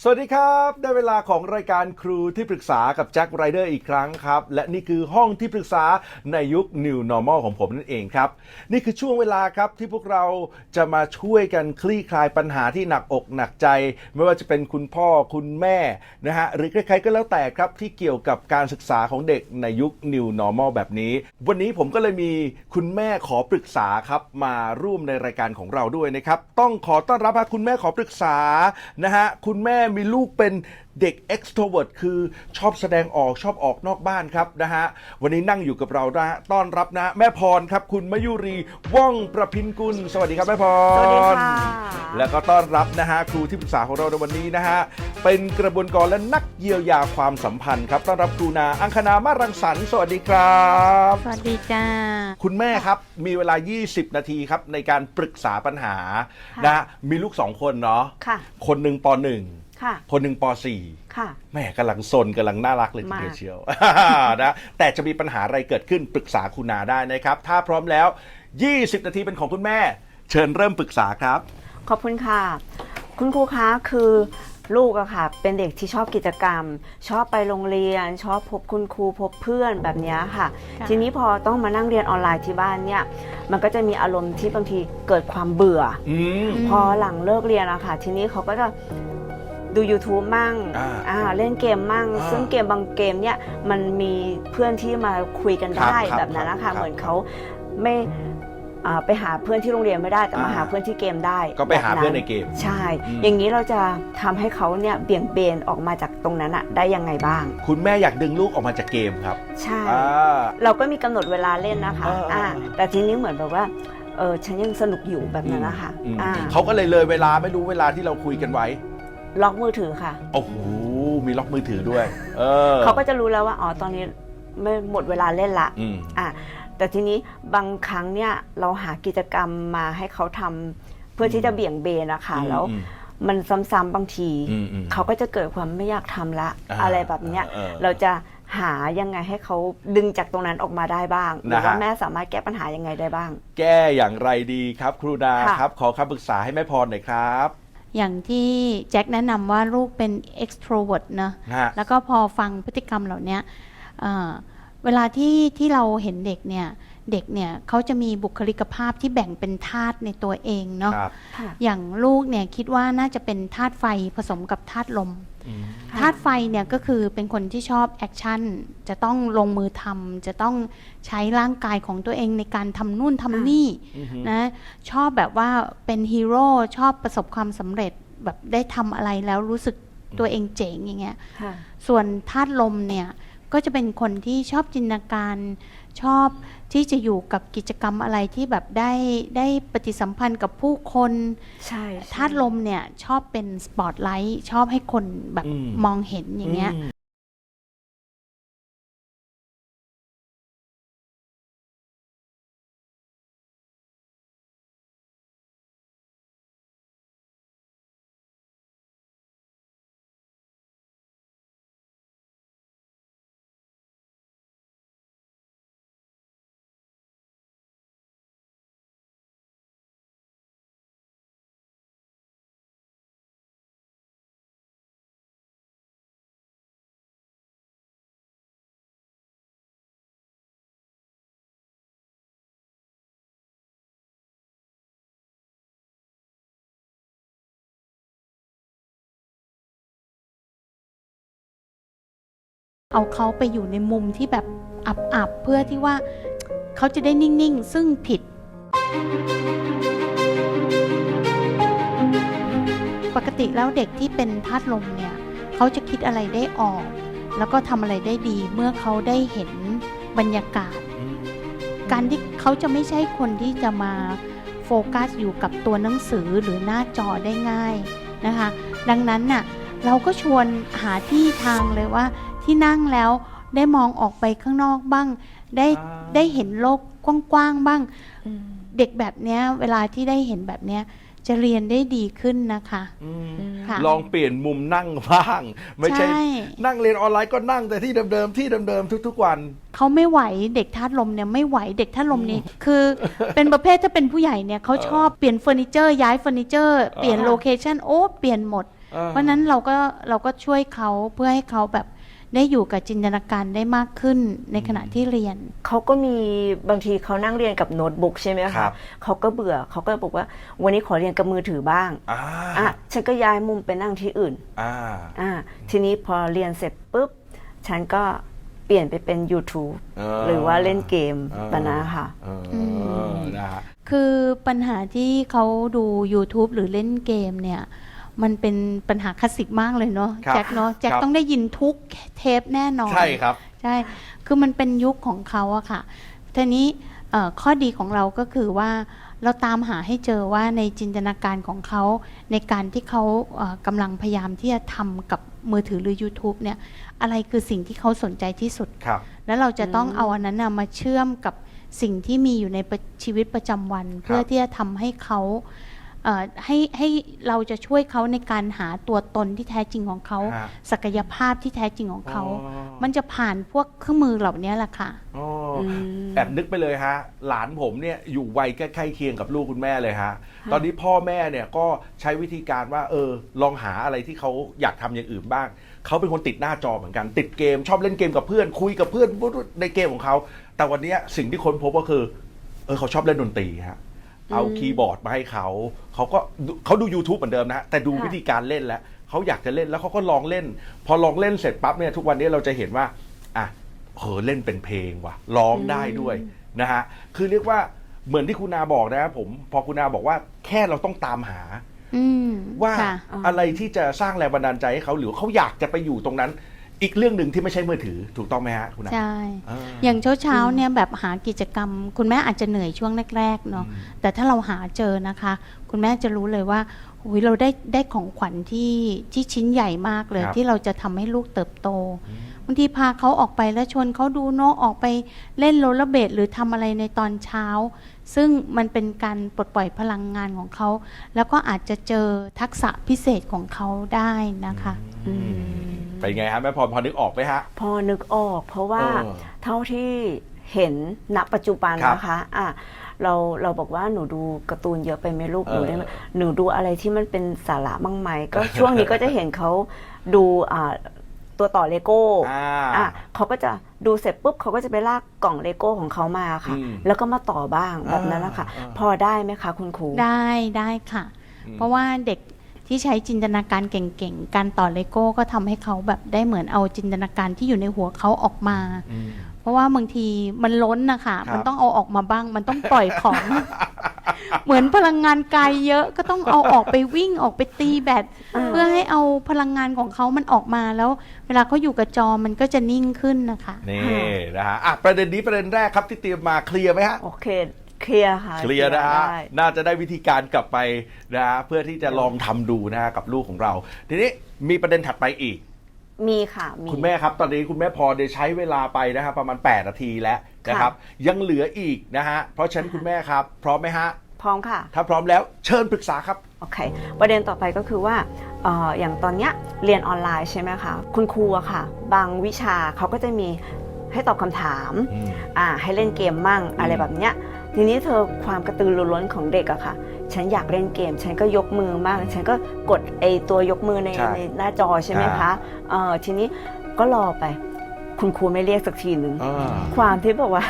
สวัสดีครับ ได้เวลาของรายการครูที่ปรึกษากับแจ็คไรเดอร์อีกครั้งครับ และนี่คือห้องที่ปรึกษาในยุค New Normal ของผมนั่นเองครับ นี่คือช่วงเวลาครับที่พวกเราจะมาช่วยกันคลี่คลายปัญหาที่หนักอกหนักใจ ไม่ว่าจะเป็นคุณพ่อคุณแม่นะฮะหรือใครๆก็แล้วแต่ครับที่เกี่ยวกับการศึกษาของเด็กในยุค New Normal แบบนี้ วันนี้ผมก็เลยมีคุณแม่ขอปรึกษาครับมาร่วมในรายการของเราด้วยนะครับต้องขอต้อนรับฮะคุณแม่ขอปรึกษานะฮะคุณแม่มีลูกเป็นเด็ก extrovert คือชอบแสดงออกชอบออกนอกบ้านครับนะฮะ วันนี้นั่งอยู่กับเรานะฮะต้อนรับนะ แม่พรครับ คุณมยุรีว่องประพินกุล สวัสดีครับแม่พร สวัสดีค่ะ แล้วก็ต้อนรับนะฮะครูที่ปรึกษาของเราในวันนี้นะฮะ เป็นกระบวนการและนักเยียวยาความสัมพันธ์ครับ ต้อนรับครูนาอังคณามารังสรรค์สวัสดีครับ สวัสดีจ้า คุณแม่ครับมีเวลา 20 นาทีครับในการปรึกษาปัญหาค่ะ นะฮะมีลูกสองคนเนาะค่ะ คนหนึ่งปหนึ่งค่ะ คนหนึ่งปสี่ค่ะแม่กำลังซนกำลังน่ารักเลยทีเดียวมากเชียวนะแต่จะมีปัญหาอะไรเกิดขึ้นปรึกษาคุณนาได้นะครับ ถ้าพร้อมแล้ว 20 นาทีเป็นของคุณแม่ เชิญเริ่มปรึกษาครับ ขอบคุณค่ะ คุณครูคะคือลูกอะค่ะ เป็นเด็กที่ชอบกิจกรรม ชอบไปโรงเรียน ชอบพบคุณครูพบเพื่อนแบบเนี้ยค่ะค่ะ ทีนี้พอต้องมานั่งเรียนออนไลน์ที่บ้านเนี่ย มันก็จะมีอารมณ์ที่บางทีเกิดความเบื่ออืมพอหลังเลิกเรียนอะค่ะ ทีนี้เขาก็จะ ดู YouTube มั่งอ่าอ่าเล่นเกมมั่งอ่าซึ่งเกมบางเกมเนี่ยมันมีเพื่อนที่มาคุยกันได้ครับแบบนั้นนะครัคะบเหมือนเขาไม่อ่าไปหาเพื่อนที่โรงเรียนไม่ได้แต่มาอ่าหาเพื่อนที่เกมได้ ก็ไปหาแบบเพื่อนในเกม ใช่อืมอย่างนี้เราจะทำให้เขาเนี่ยเบี่ยงเบนออกมาจากตรงนั้นอะได้ยังไงบ้าง คุณแม่อยากดึงลูกออกมาจากเกมครับ ใช่อ่าเราก็มีกำหนดเวลาเล่นนะคะเออเอออ่าแต่ทีนี้เหมือนแบบว่าเออฉันยังสนุกอยู่แบบนั้นนะคะอืมอ่าเขาก็เลยเลยเวลาไม่รู้เวลาที่เราคุยกันไว้ ล็อกมือถือค่ะ โอ้โหมีล็อกมือถือด้วย เออเขาก็จะรู้แล้วว่าอ๋อตอนนี้ไม่หมดเวลาเล่นละอืมอะแต่ทีนี้บางครั้งเนี่ยเราหากิจกรรมมาให้เขาทำเพื่อที่จะเบี่ยงเบนนะคะอืมแล้ว อืม มันซ้ำๆบางที อืมอืมเขาก็จะเกิดความไม่อยากทำละ อ่าอะไรแบบเนี้ยเออเราจะหายังไงให้เขาดึงจากตรงนั้นออกมาได้บ้างหรือว่านะฮะแม่สามารถแก้ปัญหายังไงได้บ้าง แก้อย่างไรดีครับ ครูนาค่ะ ครับ ขอคำปรึกษาให้แม่พรหน่อยครับ อย่างที่แจ็คแนะนำว่าลูกเป็น extrovert นะฮะ แล้วก็พอฟังพฤติกรรมเหล่านี้เอ่อเวลาที่ที่เราเห็นเด็กเนี่ย เด็กเนี่ยเขาจะมีบุคลิกภาพที่แบ่งเป็นธาตุในตัวเองเนาะ ครับ ค่ะ อย่างลูกเนี่ยคิดว่าน่าจะเป็นธาตุไฟผสมกับธาตุลมอืมค่ะ ธาตุไฟเนี่ยก็คือเป็นคนที่ชอบแอคชั่น จะต้องลงมือทำจะต้องใช้ร่างกายของตัวเองในการทำนู่นทำนี่อือฮึนะชอบแบบว่าเป็นฮีโร่ชอบประสบความสำเร็จแบบได้ทำอะไรแล้วรู้สึกตัวเองเจ๋งอย่างเงี้ยค่ะส่วนธาตุลมเนี่ยก็จะเป็นคนที่ชอบจินตนาการ ชอบที่จะอยู่กับกิจกรรมอะไรที่แบบได้ได้ปฏิสัมพันธ์กับผู้คนใช่ใช่ธาตุลมเนี่ยชอบเป็นสปอตไลท์ชอบให้คนแบบอืมมองเห็นอย่างเงี้ย เอาเขาไปอยู่ในมุมที่แบบอับๆเพื่อที่ว่าเขาจะได้นิ่งๆ ซึ่งผิด ปกติแล้วเด็กที่เป็นธาตุลมเนี่ยเขาจะคิดอะไรได้ออก แล้วก็ทำอะไรได้ดีเมื่อเขาได้เห็นบรรยากาศ การที่เขาจะไม่ใช่คนที่จะมาโฟกัสอยู่กับตัวหนังสือหรือหน้าจอได้ง่ายนะคะ ดังนั้นน่ะเราก็ชวนหาที่ทางเลยว่า ที่นั่งแล้วได้มองออกไปข้างนอกบ้าง ได้อ่า ได้เห็นโลกกว้างๆบ้าง อืมเด็กแบบเนี้ยเวลาที่ได้เห็นแบบเนี้ยจะเรียนได้ดีขึ้นนะคะ อืมอืมค่ะ ลองเปลี่ยนมุมนั่งบ้าง ไม่ใช่ใช่ นั่งเรียนออนไลน์ก็นั่งแต่ที่เดิมๆที่เดิมๆทุกๆวัน เขาไม่ไหวเด็กธาตุลมเนี่ยไม่ไหวเด็กธาตุลมนี่คือ เป็นประเภทถ้าเป็นผู้ใหญ่เนี่ยเขาชอบเปลี่ยนเฟอร์นิเจอร์ย้ายเฟอร์นิเจอร์เปลี่ยนอ่าโลเคชันโอ้เปลี่ยนหมดออเพราะฉะนั้นเราก็เราก็ช่วยเขาเพื่อให้เขาแบบ ได้อยู่กับจินตนาการได้มากขึ้นในขณะที่เรียน เขาก็มีบางทีเขานั่งเรียนกับโน้ตบุ๊กใช่ไหมครัคะบเขาก็เบื่อเขาก็บอกว่า วันนี้ขอเรียนกับมือถือบ้างอ่าอะฉันก็ย้ายมุมไปนั่งที่อื่นอ่าอ่าทีนี้พอเรียนเสร็จปุ๊บ ฉันก็เปลี่ยนไปเป็น YouTube เอหรือว่าเล่นเกมเออปะนะค่ะเออม นะฮะ คือปัญหาที่เขาดู YouTube หรือเล่นเกมเนี่ย มันเป็นปัญหาคลาสสิกมากเลยเนาะครับแจ็คเนาะแจ็คครับ ต้องได้ยินทุกเทปแน่นอน ใช่ครับ ใช่ คือมันเป็นยุคของเขาอะค่ะทีนี้เอ่อข้อดีของเราก็คือว่าเราตามหาให้เจอว่าในจินตนาการของเขา ในการที่เขาเอ่อกำลังพยายามที่จะทำกับมือถือหรือ YouTube เนี่ย อะไรคือสิ่งที่เขาสนใจที่สุด ครับ แล้วเราจะต้องเอาอันนั้นนะมาเชื่อมกับสิ่งที่มีอยู่ในประชีวิตประจำวัน เพื่อที่จะทำให้เขาเอ่อ ให้ให้เราจะช่วยเขาในการหาตัวตนที่แท้จริงของเขาฮะศักยภาพที่แท้จริงของเขาอ๋อมันจะผ่านพวกเครื่องมือเหล่านี้แหละค่ะอ๋ออมแอบนึกไปเลยฮะ หลานผมเนี่ยอยู่วัยใกล้ๆเคียงกับลูกคุณแม่เลยฮะ ตอนนี้พ่อแม่เนี่ยก็ใช้วิธีการว่า เออ ลองหาอะไรที่เขาอยากทำอย่างอื่นบ้าง เขาเป็นคนติดหน้าจอเหมือนกัน ติดเกม ชอบเล่นเกมกับเพื่อน คุยกับเพื่อนในเกมของเขา แต่วันเนี้ยสิ่งที่ค้นพบก็คือ เออเขาชอบเล่นดนตรีฮะ เอาคีย์บอร์ดมาให้เขา เขาก็ดูเขาดู YouTube เหมือนเดิมนะฮะแต่ดูค่ะวิธีการเล่นแล้วเขาอยากจะเล่นแล้วเขาก็ลองเล่น พอลองเล่นเสร็จปั๊บเนี่ยทุกวันนี้เราจะเห็นว่าอะเออเล่นเป็นเพลงว่ะร้องได้ด้วยนะฮะคือเรียกว่าเหมือนที่คุณนาบอกนะครับผมพอคุณนาบอกว่าแค่เราต้องตามหาอืมว่าค่ะอะไรที่จะสร้างแรงบันดาลใจให้เขาหรือว่าเขาอยากจะไปอยู่ตรงนั้น อีกเรื่องหนึ่งที่ไม่ใช่มือถือถูกต้องไหมฮะคุณนาใช่ อ่า อย่างเช้าเช้าๆเนี่ยแบบหากิจกรรม คุณแม่อาจจะเหนื่อยช่วงแรกๆเนาะอืม แต่ถ้าเราหาเจอนะคะ คุณแม่จะรู้เลยว่าอุยเราได้ได้ของขวัญที่ที่ชิ้นใหญ่มากเลย ครับที่เราจะทำให้ลูกเติบโตบางทีพาเขาออกไปแล้วชวนเขาดูนกออกไปเล่นโรลเลอร์เบดหรือทำอะไรในตอนเช้า ซึ่งมันเป็นการปลดปล่อยพลังงานของเขา แล้วก็อาจจะเจอทักษะพิเศษของเขาได้นะคะอืม เป็นไงฮะแม่พรพอนึกออกไหมฮะ พอนึกออก เพราะว่าเออเท่าที่เห็นณปัจจุบันครับนะคะอะเราเราบอกว่าหนูดูการ์ตูนเยอะไปไหมลูกเออหนูได้ไหมหนูดูอะไรที่มันเป็นสาระบ้างไหมก็ ช่วงนี้ก็จะเห็นเขาดูอ่าตัวต่อเลโก้อ่าอะเขาก็จะดูเสร็จปุ๊บเขาก็จะไปลากกล่องเลโก้ของเขามาค่ะ อืมแล้วก็มาต่อบ้างแบบนั้นนะคะอ่า พอได้ไหมคะคุณครู ได้ได้ค่ะเพราะว่าเด็ก ที่ใช้จินตนาการเก่งๆ การต่อเลโก้ก็ทำให้เขาแบบได้เหมือนเอาจินตนาการที่อยู่ในหัวเขาออกมา อืม เพราะว่าบางทีมันล้นนะคะครับ มันต้องเอาออกมาบ้าง มันต้องปล่อยของ เหมือนพลังงานกายเยอะก็ต้องเอาออกไปวิ่งออกไปตีแบตอ่า เพื่อให้เอาพลังงานของเขามันออกมาแล้ว เวลาเขาอยู่กับจอมันก็จะนิ่งขึ้นนะคะ นี่นะฮะอะประเด็นนี้ประเด็นแรกครับที่เตรียมมาเคลียร์ไหมฮะ โอเค เคลียร์ค่ะเคลียร์นะฮะได้ น่าจะได้วิธีการกลับไปนะฮะเพื่อที่จะลองทำดูนะฮะกับลูกของเรา ทีนี้มีประเด็นถัดไปอีก มีค่ะ มี คุณแม่ครับตอนนี้คุณแม่พอได้ใช้เวลาไปนะฮะประมาณ 8 นาทีแล้วนะครับ ยังเหลืออีกนะฮะเพราะฉะนั้นคุณแม่ครับ พร้อมไหมฮะ พร้อมค่ะ ถ้าพร้อมแล้วเชิญปรึกษาครับ โอเค ประเด็นต่อไปก็คือว่าเอออย่างตอนเนี้ยเรียนออนไลน์ใช่ไหมคะ คุณครูอะค่ะ บางวิชาเขาก็จะมีให้ตอบคำถามอืมอ่าให้เล่นเกมมั่งอะไรแบบเนี้ย ทีนี้เธอความกระตือรือร้นของเด็กอะค่ะ ฉันอยากเล่นเกม ฉันก็ยกมือมั่งฉันก็กดไอตัวยกมือในใช่ในหน้าจอใช่ไหมอ่าคะเออทีนี้ก็รอไป คุณครูไม่เรียกสักทีหนึ่ง อ่า ความที่แบบว่า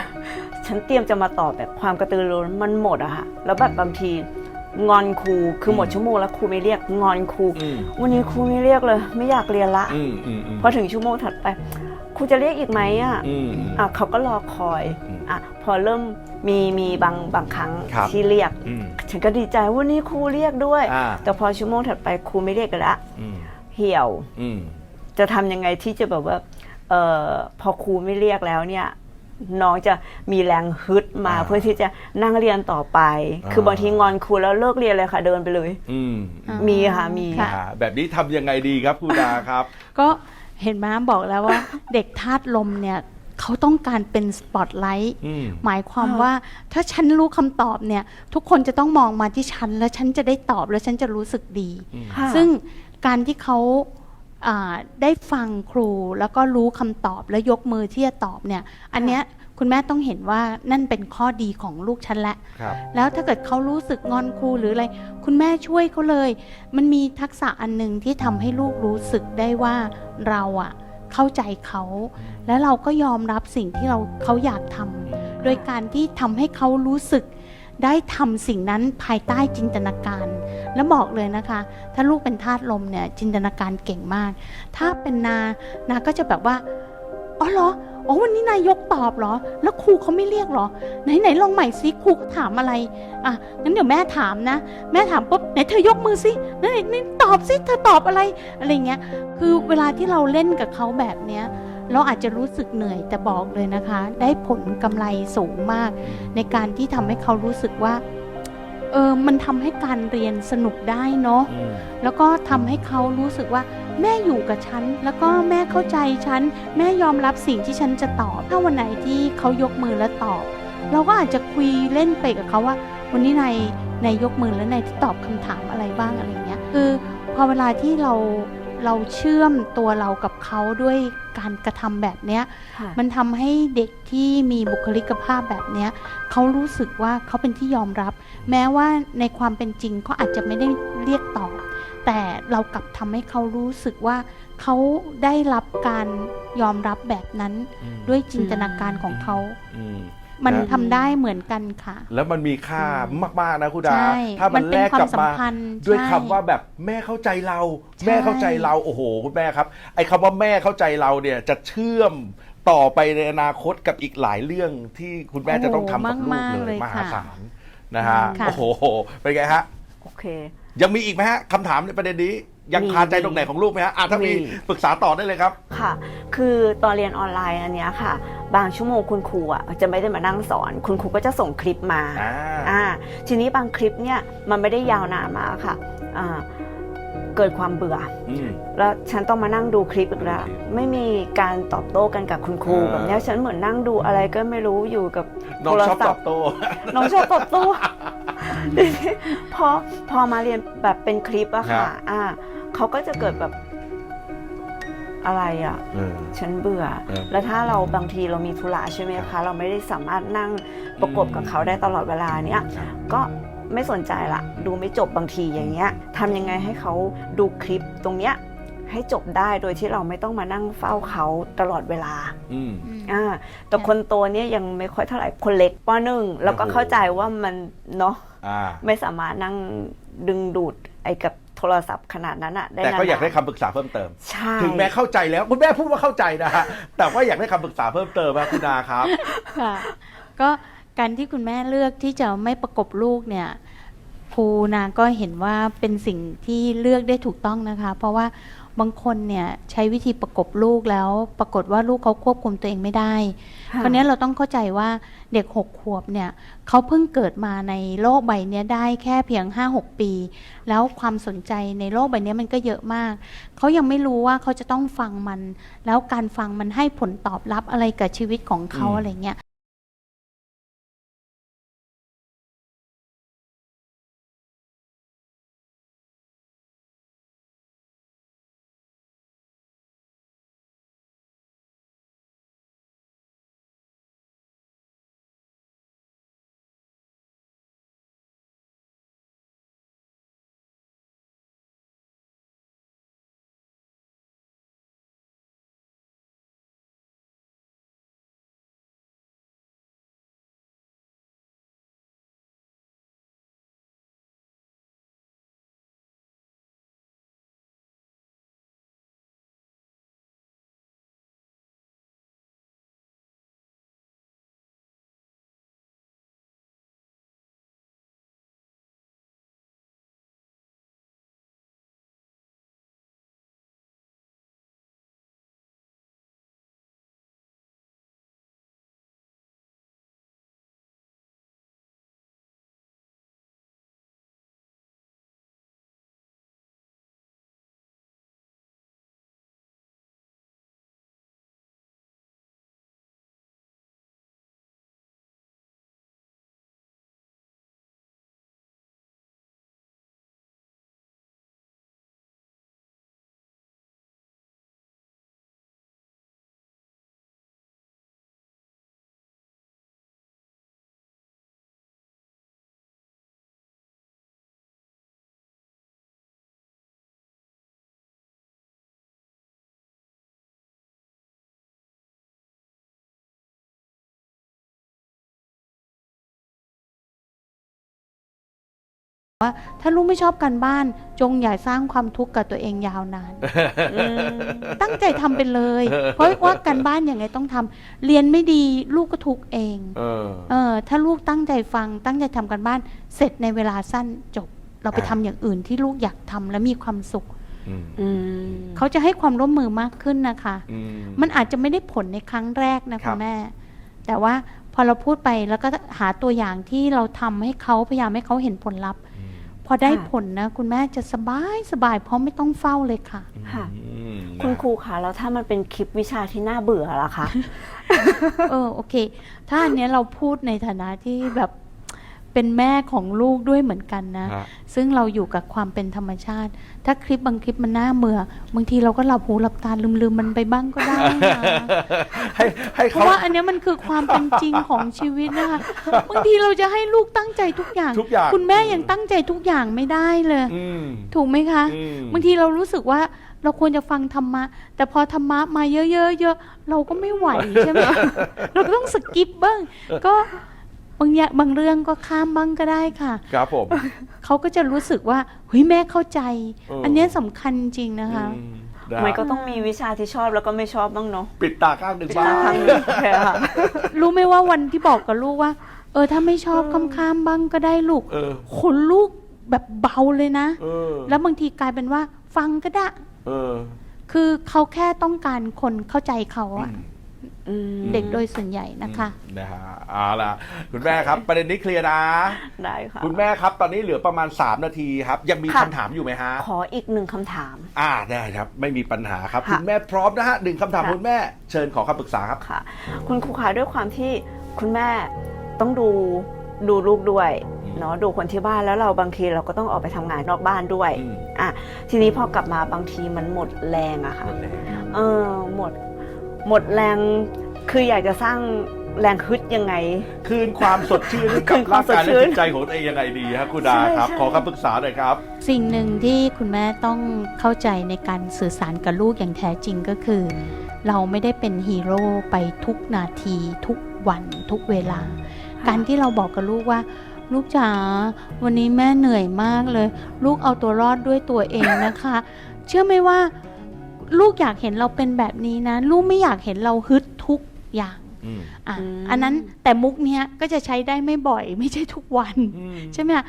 ฉันเตรียมจะมาตอบแบบความกระตือรือร้นมันหมดอะค่ะ แล้วแบบบางที งอนครูคือหมดชั่วโมงแล้วครูไม่เรียกงอนครู อืม วันนี้ครูไม่เรียกเลย ไม่อยากเรียนละ อืมอืมอืมพอถึงชั่วโมงถัดไปครูจะเรียกอีกไหมอะอืม อะเขาก็รอคอยอืมอะพอเริ่มมีมีบางบางครั้งครับ ที่เรียก อืมฉันก็ดีใจวันนี้ครูเรียกด้วย อ่าแต่พอชั่วโมงถัดไปครูไม่เรียกกันละอืมเหี่ยว อืม จะทำยังไงที่จะแบบว่าเอ่อพอครูไม่เรียกแล้วเนี่ย น้องจะมีแรงฮึดมาอ่าเพื่อที่จะนั่งเรียนต่อไป อ่า คือบางทีงอนครูแล้วเลิกเรียนเลยค่ะเดินไปเลย อืมอ่ามีค่ะมี ค่ะ อ่าแบบนี้ทำยังไงดีครับคุณดาครับ ก็เห็นไหมบอกแล้วว่า เด็กธาตุลมเนี่ยเขาต้องการเป็นสปอตไลท์อืม หมายความว่าถ้าฉันรู้คำตอบเนี่ยทุกคนจะต้องมองมาที่ฉัน แล้วฉันจะได้ตอบแล้วฉันจะรู้สึกดี ค่ะ ซึ่งการที่เขาอ่า ได้ฟังครูแล้วก็รู้คำตอบแล้วยกมือที่จะตอบเนี่ย อันเนี้ยคุณแม่ต้องเห็นว่านั่นเป็นข้อดีของลูกฉันและครับแล้วถ้าเกิดเขารู้สึกงอนครูหรืออะไร คุณแม่ช่วยเขาเลย มันมีทักษะอันหนึ่งที่ทำให้ลูกรู้สึกได้ว่าเราอะเข้าใจเขา และเราก็ยอมรับสิ่งที่เราเขาอยากทำโดยการที่ทำให้เขารู้สึก ได้ทำสิ่งนั้นภายใต้จินตนาการ แล้วบอกเลยนะคะ ถ้าลูกเป็นธาตุลมเนี่ยจินตนาการเก่งมาก ถ้าเป็นนานาก็จะแบบว่าอ๋อเหรออ๋อวันนี้นายกตอบเหรอ แล้วครูเขาไม่เรียกเหรอ ไหนไหนลองใหม่ซิครูก็ถามอะไร อะงั้นเดี๋ยวแม่ถามนะ แม่ถามปุ๊บไหนเธอยกมือซิไหนไหนตอบซิเธอตอบอะไรอะไรเงี้ย คือเวลาที่เราเล่นกับเขาแบบเนี้ย เราอาจจะรู้สึกเหนื่อยแต่บอกเลยนะคะ ได้ผลกำไรสูงมาก ในการที่ทำให้เขารู้สึกว่าเออมันทำให้การเรียนสนุกได้เนาะอืมแล้วก็ทำให้เขารู้สึกว่า แม่อยู่กับฉัน แล้วก็แม่เข้าใจฉัน แม่ยอมรับสิ่งที่ฉันจะตอบ ถ้าวันไหนที่เขายกมือแล้วตอบ เราก็อาจจะคุยเล่นไปกับเขาว่า วันนี้นายนายยกมือแล้วนายที่ตอบคำถามอะไรบ้างอะไรเงี้ยคือพอเวลาที่เรา เราเชื่อมตัวเรากับเขาด้วยการกระทำแบบเนี้ยค่ะมันทำให้เด็กที่มีบุคลิกภาพแบบเนี้ยเขารู้สึกว่าเขาเป็นที่ยอมรับ แม้ว่าในความเป็นจริงเขาอาจจะไม่ได้เรียกตอบแต่เรากลับทำให้เขารู้สึกว่าเขาได้รับการยอมรับแบบนั้นอืมด้วยจินตนาการของเขาอื มมันนะทำได้เหมือนกันค่ะ แล้วมันมีค่ามากๆนะคุณดา ใช่ถ้ามันเป็แลนกควากลัมบสัมมา พันธ์ด้วยใช่คำว่าแบบแม่เข้าใจเรา ใช่ แม่เข้าใจเราโอ้โหคุณแม่ครับ ไอ้คำว่าแม่เข้าใจเราเนี่ยจะเชื่อมต่อไปในอนาคตกับอีกหลายเรื่องที่คุณแม่จะต้องทำกับลูกมากๆเลเลยยมหาค่ะศาลนะฮะค่ะ โอ้โหเป็นไงฮะ โอเค ยังมีอีกไหมฮะคำถามในประเด็นนี้ ยังมีคาใจตรงไหนของลูกไหมฮะอะถ้ามีมี ปรึกษาต่อได้เลยครับ ค่ะ คือตอนเรียนออนไลน์อันเนี้ยค่ะ บางชั่วโมงคุณครูอะจะไม่ได้มานั่งสอน คุณครูก็จะส่งคลิปมาอ่า อ่าทีนี้บางคลิปเนี่ยมันไม่ได้ยาวนานมากค่ะอ่า เกิดความเบื่ออืมแล้วฉันต้องมานั่งดูคลิปอีกแล้วคลิปไม่มีการตอบโต้กันกับคุณครูอ่าแบบเนี้ยฉันเหมือนนั่งดูอะไรก็ไม่รู้อยู่กับน้องโทรชอบศัตพอบท์โต้น้องชอบตอบโต้ทีนี้พอพอมาเรียนแบบเป็นคลิปอะค่ะ อ่าเขาก็จะเกิดแบบอะไรอะเออฉันเบื่อเออแล้วถ้าเราบางทีเรามีธุระใช่ไหมครัคะบเราไม่ได้สามารถนั่งประกบกับเขาได้ตลอดเวลาเนี้ยครับก็ ไม่สนใจละดูไม่จบบางทีอย่างเงี้ยทำยังไงให้เขาดูคลิปตรงเนี้ยให้จบได้โดยที่เราไม่ต้องมานั่งเฝ้าเขาตลอดเวลาอืม อ่าแต่คนโตเนี่ยยังไม่ค่อยเท่าไหร่คนเล็กปหนึ่งแล้วก็โอ้โห เข้าใจว่ามันเนาะอ่า ไม่สามารถนั่งดึงดูดไอ้กับโทรศัพท์ขนาดนั้นอะได้แต่ก็นนๆอยากได้คำปรึกษาเพิ่มเติม ใช่ ถึงแม้เข้าใจแล้วคุณแม่พูดว่าเข้าใจนะฮะ แต่ว่าอยากได้คำปรึกษาเพิ่มเติมครับคุณนาครับ ค่ะก็ การที่คุณแม่เลือกที่จะไม่ประกบลูกเนี่ยครูนาก็เห็นว่าเป็นสิ่งที่เลือกได้ถูกต้องนะคะ เพราะว่าบางคนเนี่ยใช้วิธีประกบลูกแล้ว ปรากฏว่าลูกเขาควบคุมตัวเองไม่ได้ค่ะเพราะนี้เราต้องเข้าใจว่าเด็กหกขวบเนี่ยเขาเพิ่งเกิดมาในโลกใบเนี้ยได้แค่เพียง 5-6 ปี แล้วความสนใจในโลกใบเนี้ยมันก็เยอะมาก เขายังไม่รู้ว่าเขาจะต้องฟังมัน แล้วการฟังมันให้ผลตอบรับอะไรกับชีวิตของเขาอืมอะไรเงี้ย ว่าถ้าลูกไม่ชอบการบ้าน จงอย่าสร้างความทุกข์กับตัวเองยาวนานอืมตั้งใจทำไปเลย เพราะว่าการบ้านอย่างไงต้องทำเรียนไม่ดีลูกก็ทุกข์เองเออเออถ้าลูกตั้งใจฟัง ตั้งใจทำการบ้าน เสร็จในเวลาสั้นจบ เราไปอ่าทำอย่างอื่นที่ลูกอยากทำและมีความสุขอืมอืมเขาจะให้ความร่วมมือมากขึ้นนะคะอืมมันอาจจะไม่ได้ผลในครั้งแรกนะครัคุบณแม่ แต่ว่าพอเราพูดไปแล้วก็หาตัวอย่างที่เราทำให้เขาพยายามให้เขาเห็นผลลัพธ์อืม พอได้ผลนะ คุณแม่จะสบายสบายเพราะไม่ต้องเฝ้าเลยค่ะ ค่ะ อืมคุณครูคะแล้วถ้ามันเป็นคลิปวิชาที่น่าเบื่อล่ะคะ เออโอเค ถ้าอันเนี้ยเราพูดในฐานะที่แบบ เป็นแม่ของลูกด้วยเหมือนกันนะฮะซึ่งเราอยู่กับความเป็นธรรมชาติ ถ้าคลิปบางคลิปมันน่าเบื่อบางทีเราก็หลับหูหลับตาลืมๆมันไปบ้างก็ได้นะให้ให้เพเขาราะว่าอันเนี้ยมันคือความเป็นจริงของชีวิตนะคะบางทีเราจะให้ลูกตั้งใจทุกอย่างทุกอย่างคุณแม่ยังตั้งใจทุกอย่างไม่ได้เลยอืมถูกไหมคะอืมบางทีเรารู้สึกว่าเราควรจะฟังธรรมะ แต่พอธรรมะมาเยอะๆเยอะเราก็ไม่ไหวใช่ไหมเราก็ต้องสกิปบ้างก็ บางอย่างบางเรื่องก็ข้ามบ้างก็ได้ค่ะ ครับผม เขาก็จะรู้สึกว่าเฮ้ยแม่เข้าใจ เอออั อันเนี้ยสำคัญจริงนะคะ อืมนะมันก็ต้องมีวิชาที่ชอบแล้วก็ไม่ชอบบ้างเนาะปิดตาข้างหนึ่งบ้าสักครั้งงหนึ่งค่ะ รู้ไหมว่าวันที่บอกกับลูกว่า เออถ้าไม่ชอบข้ามๆบ้างก็ได้ลูกเออ ขนลูกแบบเบาเลยนะ เออ แล้วบางทีกลายเป็นว่าฟังก็ได้ เออคือเขาแค่ต้องการคนเข้าใจเขาอะอืม อืมเด็กโดยส่วนใหญ่นะคะนะฮะเอาล่ะคุณแม่ครับ ประเด็นนี้เคลียร์นะ ได้ค่ะ คุณแม่ครับ ตอนนี้เหลือประมาณ 3 นาทีครับ ยังมีค่ะ คำถามอยู่ไหมฮะ ขออีกหนึ่งคำถาม อ่าได้ครับ ไม่มีปัญหาครับ ค่ะคุณแม่พร้อมนะฮะหนึ่งคำถามค่ะ คุณแม่เชิญขอคำปรึกษาครับ ค่ะ คุณครูคะด้วยความที่คุณแม่ต้องดูดูลูกด้วยอืม เนาะดูคนที่บ้านแล้วเราบางทีเราก็ต้องออกไปทำงานนอกบ้านด้วย อืมอะทีนี้พอ กลับมาบางทีมันหมดแรงอะค่ะ หมดแล้วเออหมด หมดแรงคืออยากจะสร้างแรงฮึดยังไง คืนความสดชื่นให้คืกับนควาร่ามงกายสดชื่และนจิตใจของตัวเองยังไงดีครับคุณดาใช่ครับใช่ ขอคำปรึกษาหน่อยครับ สิ่งหนึ่งที่คุณแม่ต้องเข้าใจในการสื่อสารกับลูกอย่างแท้จริงก็คือ เราไม่ได้เป็นฮีโร่ไปทุกนาที ทุกวันทุกเวลา การที่เราบอกกับลูกว่า ลูกจ๋าวันนี้แม่เหนื่อยมากเลย ลูกเอาตัวรอดด้วยตัวเองนะคะ เชื่อไหมว่า ลูกอยากเห็นเราเป็นแบบนี้นะ ลูกไม่อยากเห็นเราฮึดทุกอย่างอืม อะอืม อันนั้นแต่มุกเนี้ยก็จะใช้ได้ไม่บ่อย ไม่ใช่ทุกวัน อืม ใช่ไหมคะ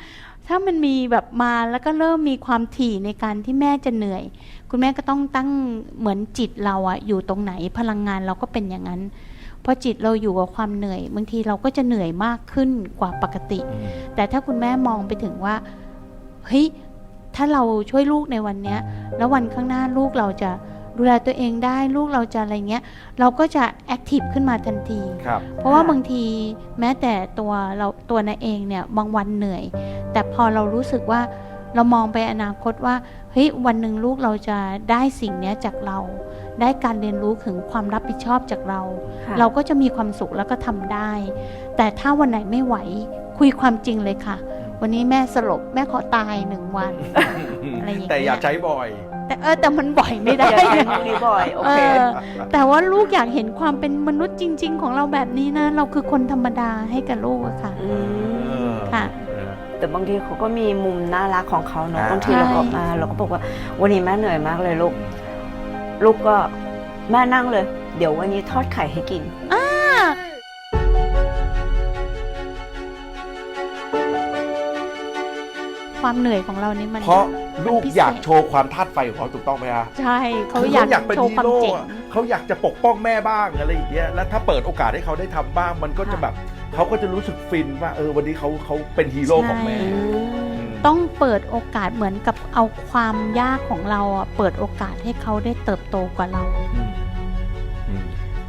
ถ้ามันมีแบบมาแล้วก็เริ่มมีความถี่ในการที่แม่จะเหนื่อย คุณแม่ก็ต้องตั้งเหมือนจิตเราอะอยู่ตรงไหนพลังงานเราก็เป็นอย่างนั้นพอจิตเราอยู่กับความเหนื่อยบางทีเราก็จะเหนื่อยมากขึ้นกว่าปกติ อืม แต่ถ้าคุณแม่มองไปถึงว่าเฮ้ยถ้าเราช่วยลูกในวันเนี้ย แล้ววันข้างหน้าลูกเราจะ ดูแลตัวเองได้ลูกเราจะอะไรเงี้ยเราก็จะแอคทีฟขึ้นมาทันที ครับ เพราะว่าบางทีแม้แต่ตัวเราตัวนายเองเนี่ยบางวันเหนื่อย แต่พอเรารู้สึกว่าเรามองไปอนาคตว่าเฮ้ยวันหนึ่งลูกเราจะได้สิ่งเนี้ยจากเรา ได้การเรียนรู้ถึงความรับผิดชอบจากเรา ค่ะ เราก็จะมีความสุขแล้วก็ทำได้ แต่ถ้าวันไหนไม่ไหวคุยความจริงเลยค่ะ วันนี้แม่สลบแม่ขอตายหนึ่งวัน อะไรอย่างเงี้ย แต่อย่าใช้บ่อย แต่เออแต่มันบ่อยไม่ได้อย่าทำพวกนี้บ่อยโอเคเออแต่ว่าลูกอยากเห็นความเป็นมนุษย์จริง ๆ ของเราแบบนี้นะ เราคือคนธรรมดาให้กับลูกอะค่ะอืมค่ะ แต่บางทีเขาก็มีมุมน่ารักของเขาเนาะอ่า บางทีเราออกมาเราก็บอกว่า วันนี้แม่เหนื่อยมากเลยลูก ลูกก็แม่นั่งเลย เดี๋ยววันนี้ทอดไข่ให้กิน ความเหนื่อยของเรานี่มัน เพราะ ลูกพิเศษอยากโชว์ความธาตุไฟของเขาถูกต้องไหมฮะใช่เขาคืออยากอยากเป็นโชว์ฮีความโร่เจ๋งอะเขาอยากจะปกป้องแม่บ้างอะไรอย่างเงี้ยแล้วถ้าเปิดโอกาสให้เขาได้ทำบ้างมันก็จะค่ะแบบเขาก็จะรู้สึกฟินว่าเออวันนี้เขาเขาเป็นฮีโร่ของแม่ใช่อืมอืมต้องเปิดโอกาสเหมือนกับเอาความยากของเราอะเปิดโอกาสให้เขาได้เติบโตกว่าเราอืมอืม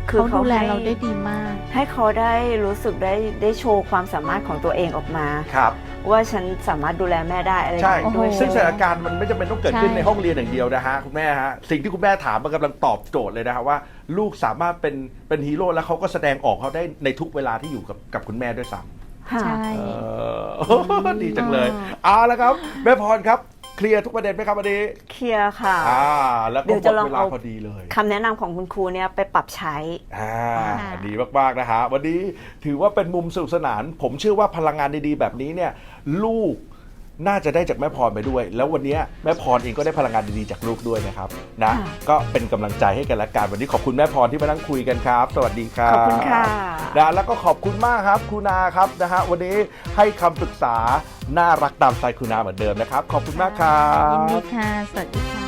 คือเขาเขาดูแลให้เราได้ดีมาก ให้เขาได้รู้สึกได้ได้โชว์ความสามารถของตัวเองออกมาครับ ว่าฉันสามารถดูแลแม่ได้อะไรใช่อย่างนี้ด้วยซึ่งสใช่ถาไหนมการณ์มันไม่จำเป็นต้องเกิดขึ้นใช่ ในห้องเรียนอย่างเดียวนะฮะคุณแม่ฮะ สิ่งที่คุณแม่ถามมันกำลังตอบโจทย์เลยนะฮะว่า ลูกสามารถเป็นเป็นฮีโร่แล้วเขาก็แสดงออกเขาได้ในทุกเวลาที่อยู่กับกับคุณแม่ด้วยซ้ำค่ะ ใช่ เออ ดีจังเลย เอาละครับ แม่พรครับ เคลียร์ทุกประเด็นไหมครับวันนี้เคลียร์ค่ะ อ่า แล้วก็เดี๋ยวหมจะดลองเวลาเอา พอดีเลยคำแนะนำของคุณครูเนี่ยไปปรับใช้ อ่าค่ะดีมากๆนะฮะวันนี้ถือว่าเป็นมุมสนุกสนาน ผมเชื่อว่าพลังงานดีๆแบบนี้เนี่ย ลูก น่าจะได้จากแม่พรไปด้วย แล้ววันนี้แม่พรเองก็ได้พลังงานดีๆจากลูกด้วยนะครับนะค่ะก็เป็นกำลังใจให้กันและกันวันนี้ขอบคุณแม่พรที่มานั่งคุยกันครับ สวัสดีครับขอบคุณค่ะนะแล้วก็ขอบคุณมากครับครูนาครับนะฮะวันนี้ให้คำปรึกษาน่ารักตามสไตล์ครูนาเหมือนเดิมนะครับ ขอบคุณมากครัยินดีบค่ะสวัสดีค่ะ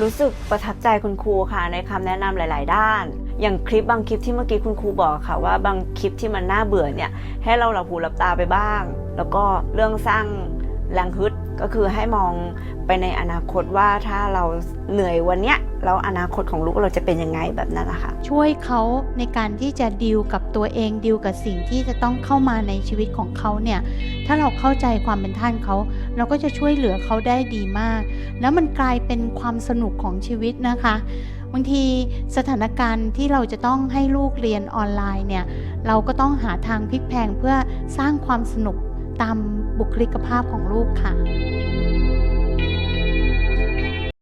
รู้สึกประทับใจคุณครูค่ะในคำแนะนำหลาย ๆ ด้าน อย่างคลิปบางคลิปที่เมื่อกี้คุณครูบอกค่ะว่าบางคลิปที่มันน่าเบื่อเนี่ยให้เราหลับหูหลับตาไปบ้าง แล้วก็เรื่องสร้างแรงฮึดก็คือให้มองไปในอนาคตว่าถ้าเราเหนื่อยวันเนี้ยแล้วอนาคตของลูกเราจะเป็นยังไงแบบนั้นนะคะช่วยเขาในการที่จะดีลกับตัวเองดีลกับสิ่งที่จะต้องเข้ามาในชีวิตของเขาเนี่ยถ้าเราเข้าใจความเป็นท่านเขา เราก็จะช่วยเหลือเขาได้ดีมาก แล้วมันกลายเป็นความสนุกของชีวิตนะคะบางทีสถานการณ์ที่เราจะต้องให้ลูกเรียนออนไลน์เนี่ยเราก็ต้องหาทางพลิกแพงเพื่อสร้างความสนุก ตามบุคลิกภาพของลูกค่ะ